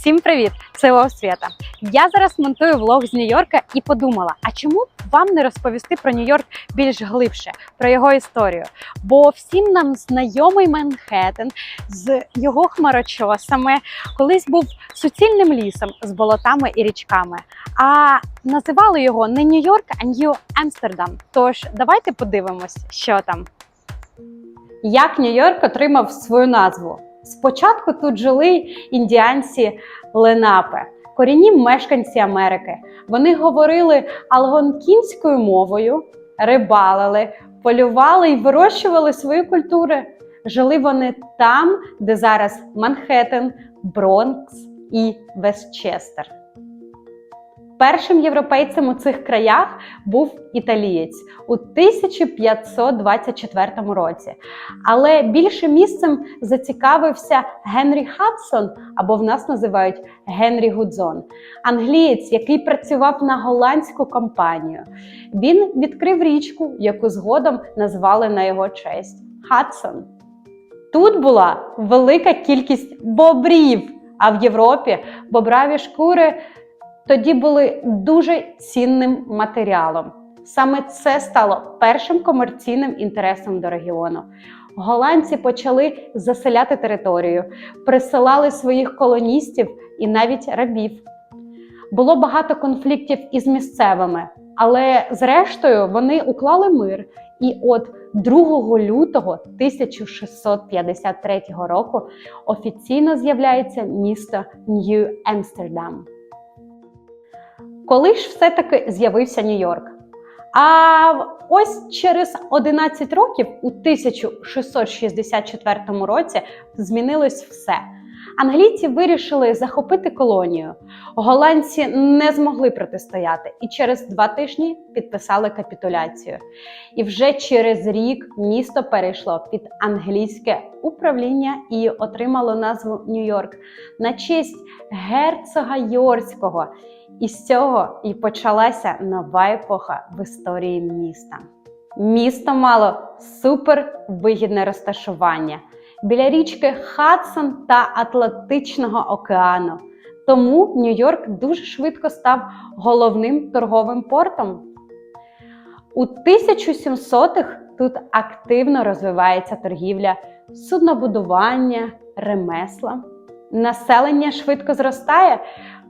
Всім привіт! Це Свята. Я зараз монтую влог з Нью-Йорка і подумала: а чому б вам не розповісти про Нью-Йорк більш глибше, про його історію? Бо всім нам знайомий Манхеттен з його хмарочосами колись був суцільним лісом з болотами і річками. А називали його не Нью-Йорк, а Нью Амстердам. Тож давайте подивимось, що там. Як Нью-Йорк отримав свою назву? Спочатку тут жили індіанці Ленапе, корінні мешканці Америки. Вони говорили алгонкінською мовою, рибалили, полювали і вирощували свої культури. Жили вони там, де зараз Манхеттен, Бронкс і Вестчестер. Першим європейцем у цих краях був італієць у 1524 році. Але більше місцем зацікавився Генрі Хадсон, або в нас називають Генрі Гудзон, англієць, який працював на голландську компанію. Він відкрив річку, яку згодом назвали на його честь Хадсон. Тут була велика кількість бобрів, а в Європі бобраві шкури тоді були дуже цінним матеріалом. Саме це стало першим комерційним інтересом до регіону. Голландці почали заселяти територію, присилали своїх колоністів і навіть рабів. Було багато конфліктів із місцевими, але зрештою вони уклали мир. І от 2 лютого 1653 року офіційно з'являється місто Нью Амстердам. Коли ж все-таки з'явився Нью-Йорк? А ось через 11 років, у 1664 році, змінилось все. Англійці вирішили захопити колонію. Голландці не змогли протистояти і через два тижні підписали капітуляцію. І вже через рік місто перейшло під англійське управління і отримало назву Нью-Йорк на честь герцога Йорського. І з цього і почалася нова епоха в історії міста. Місто мало супер вигідне розташування біля річки Хадсон та Атлантичного океану. Тому Нью-Йорк дуже швидко став головним торговим портом. У 1700-х тут активно розвивається торгівля, суднобудування, ремесла. Населення швидко зростає,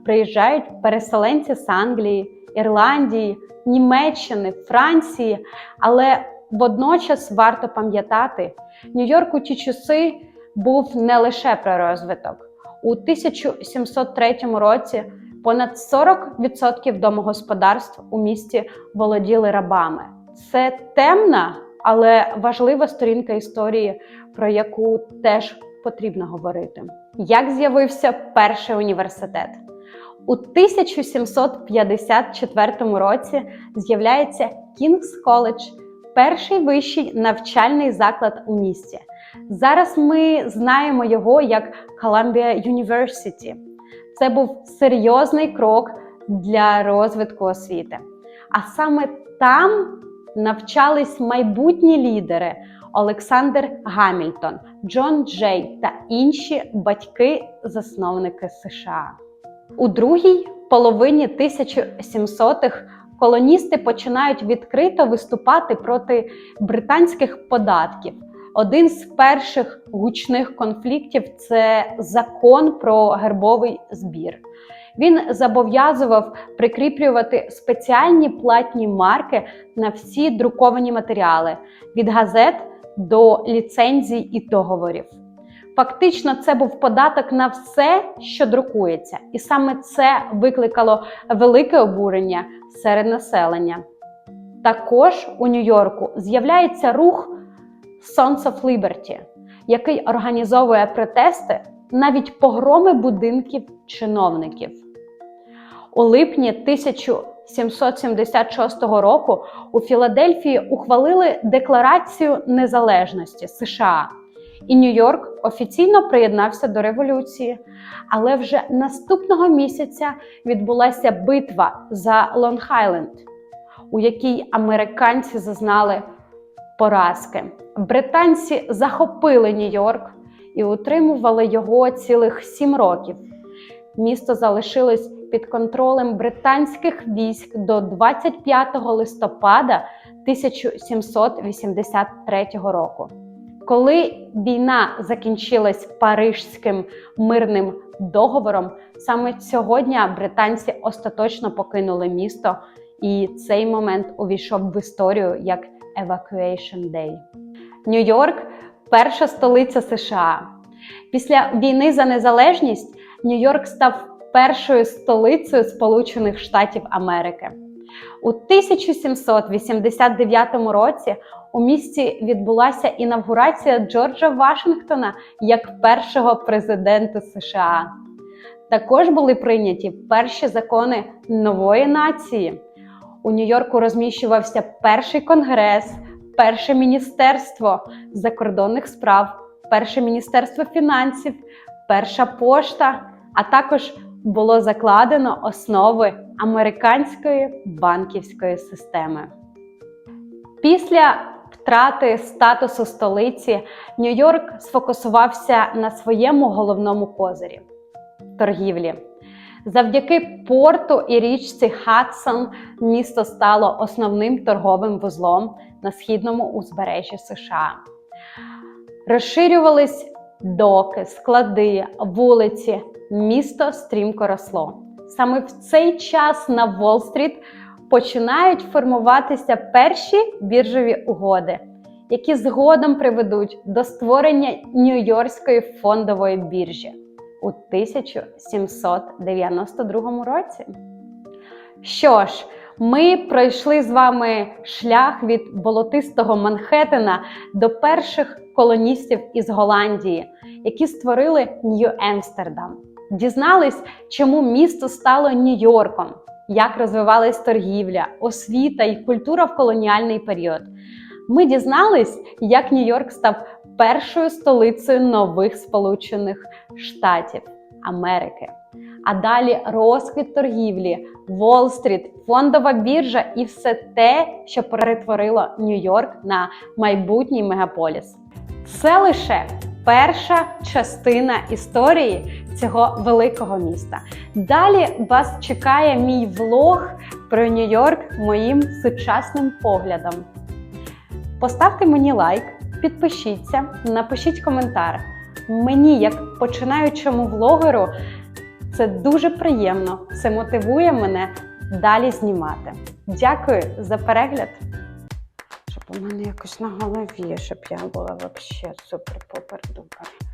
приїжджають переселенці з Англії, Ірландії, Німеччини, Франції. Але водночас варто пам'ятати, Нью-Йорк у ті часи був не лише про розвиток. У 1703 році понад 40% домогосподарств у місті володіли рабами. Це темна, але важлива сторінка історії, про яку теж потрібно говорити. Як з'явився перший університет? У 1754 році з'являється Кінгс Коледж, перший вищий навчальний заклад у місті. Зараз ми знаємо його як Columbia University. Це був серйозний крок для розвитку освіти. А саме там навчались майбутні лідери Олександр Гамільтон, Джон Джей та інші батьки-засновники США. У другій половині 1700-х колоністи починають відкрито виступати проти британських податків. Один з перших гучних конфліктів це закон про гербовий збір. Він зобов'язував прикріплювати спеціальні платні марки на всі друковані матеріали від газет до ліцензій і договорів. Фактично, це був податок на все, що друкується, і саме це викликало велике обурення серед населення. Також у Нью-Йорку з'являється рух Sons of Liberty, який організовує протести навіть погроми будинків чиновників. У липні 1776 року у Філадельфії ухвалили Декларацію незалежності США. І Нью-Йорк офіційно приєднався до революції. Але вже наступного місяця відбулася битва за Лонг-Айленд, у якій американці зазнали поразки. Британці захопили Нью-Йорк і утримували його цілих сім років. місто залишилось під контролем британських військ до 25 листопада 1783 року. Коли війна закінчилась Парижським мирним договором, саме цього дня британці остаточно покинули місто, і цей момент увійшов в історію як Evacuation Day. Нью-Йорк перша столиця США. Після війни за незалежність Нью-Йорк став першою столицею Сполучених Штатів Америки. У 1789 році у місті відбулася інавгурація Джорджа Вашингтона як першого президента США. Також були прийняті перші закони нової нації. У Нью-Йорку розміщувався перший конгрес, перше міністерство закордонних справ, перше міністерство фінансів, перша пошта, а також було закладено основи американської банківської системи. Після втрати статусу столиці Нью-Йорк сфокусувався на своєму головному козирі торгівлі. Завдяки порту і річці Хадсон місто стало основним торговим вузлом на східному узбережжі США. Розширювались доки, склади, вулиці. Місто стрімко росло. Саме в цей час на Уолл-стріт починають формуватися перші біржові угоди, які згодом приведуть до створення Нью-Йоркської фондової біржі у 1792 році. Що ж, ми пройшли з вами шлях від болотистого Манхеттена до перших колоністів із Голландії, які створили Нью-Емстердам. Дізнались, чому місто стало Нью-Йорком, як розвивалась торгівля, освіта і культура в колоніальний період. Ми дізнались, як Нью-Йорк став першою столицею нових Сполучених Штатів Америки. А далі розквіт торгівлі, Уолл-стріт, фондова біржа і все те, що перетворило Нью-Йорк на майбутній мегаполіс. Це лише перша частина історії цього великого міста. Далі вас чекає мій влог про Нью-Йорк моїм сучасним поглядом. Поставте мені лайк, підпишіться, напишіть коментар. Мені, як починаючому влогеру, це дуже приємно. Це мотивує мене далі знімати. Дякую за перегляд. У мене якось на голові, щоб я була взагалі супер-попер-дупер.